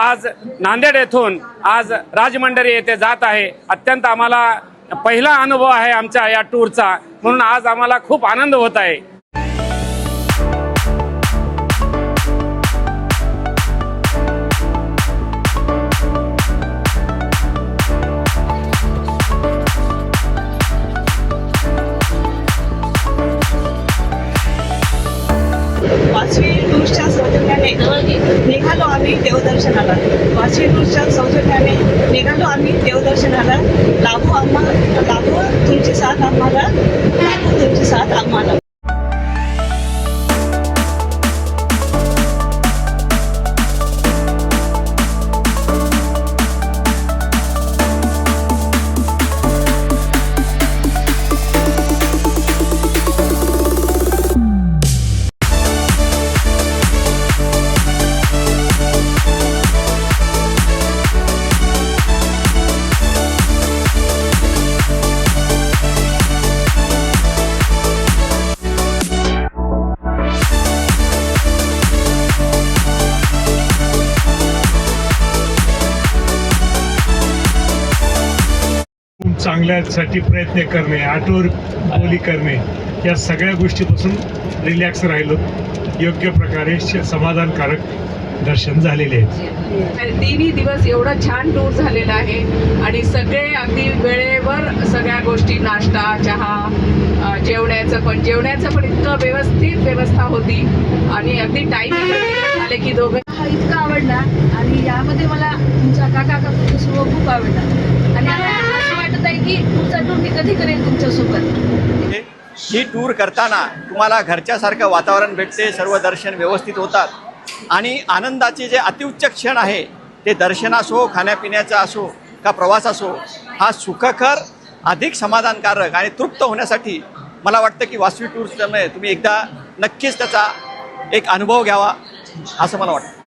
आज नांदेड येथून आज राजमंडरी येथे जात आहे. अत्यंत आम्हाला पहिला अनुभव आहे आमच्या या टूरचा. म्हणून आज आम्हाला खूप आनंद होत आहे. पाचवी टूरच्या निघालो आम्ही देवदर्शनाला. वासवी सौजन्याने निघालो आम्ही देवदर्शनाला. लाभो आम्हा चांगल्यासाठी प्रयत्न करणे आठवर बोली करणे या सगळ्या गोष्टीपासून रिलॅक्स राहिलो. योग्य प्रकारे श- समाधानकारक दर्शन झालेले आहे तिन्ही दिवस एवढा छान टूर झालेला आहे आणि सगळे अगदी वेळेवर सगळ्या गोष्टी नाश्ता चहा जेवण्याचं पण जेवण्याचं पण इतकं व्यवस्थित व्यवस्था होती आणि अगदी टाईम झाले की दोघं हा इतका आवडला आणि यामध्ये मला तुमचा काका स्वभाव खूप आवडला. आणि आता असं वाटत आहे की पुढचा टूर मी कधी करेन तुमच्यासोबत? म्हणजे ही टूर करताना तुम्हाला घरच्यासारखं वातावरण भेटते सर्व दर्शन व्यवस्थित होतात. आणि आनंदाचे जे अतिउच्च क्षण आहे ते दर्शन असो खाण्यापिण्याचा असो का प्रवास असो हा सुखकर अधिक समाधानकारक आणि तृप्त होण्यासाठी मला वाटतं की वासवी टूर्समुळे तुम्ही एकदा नक्कीच त्याचा एक अनुभव घ्यावा असं मला वाटतं.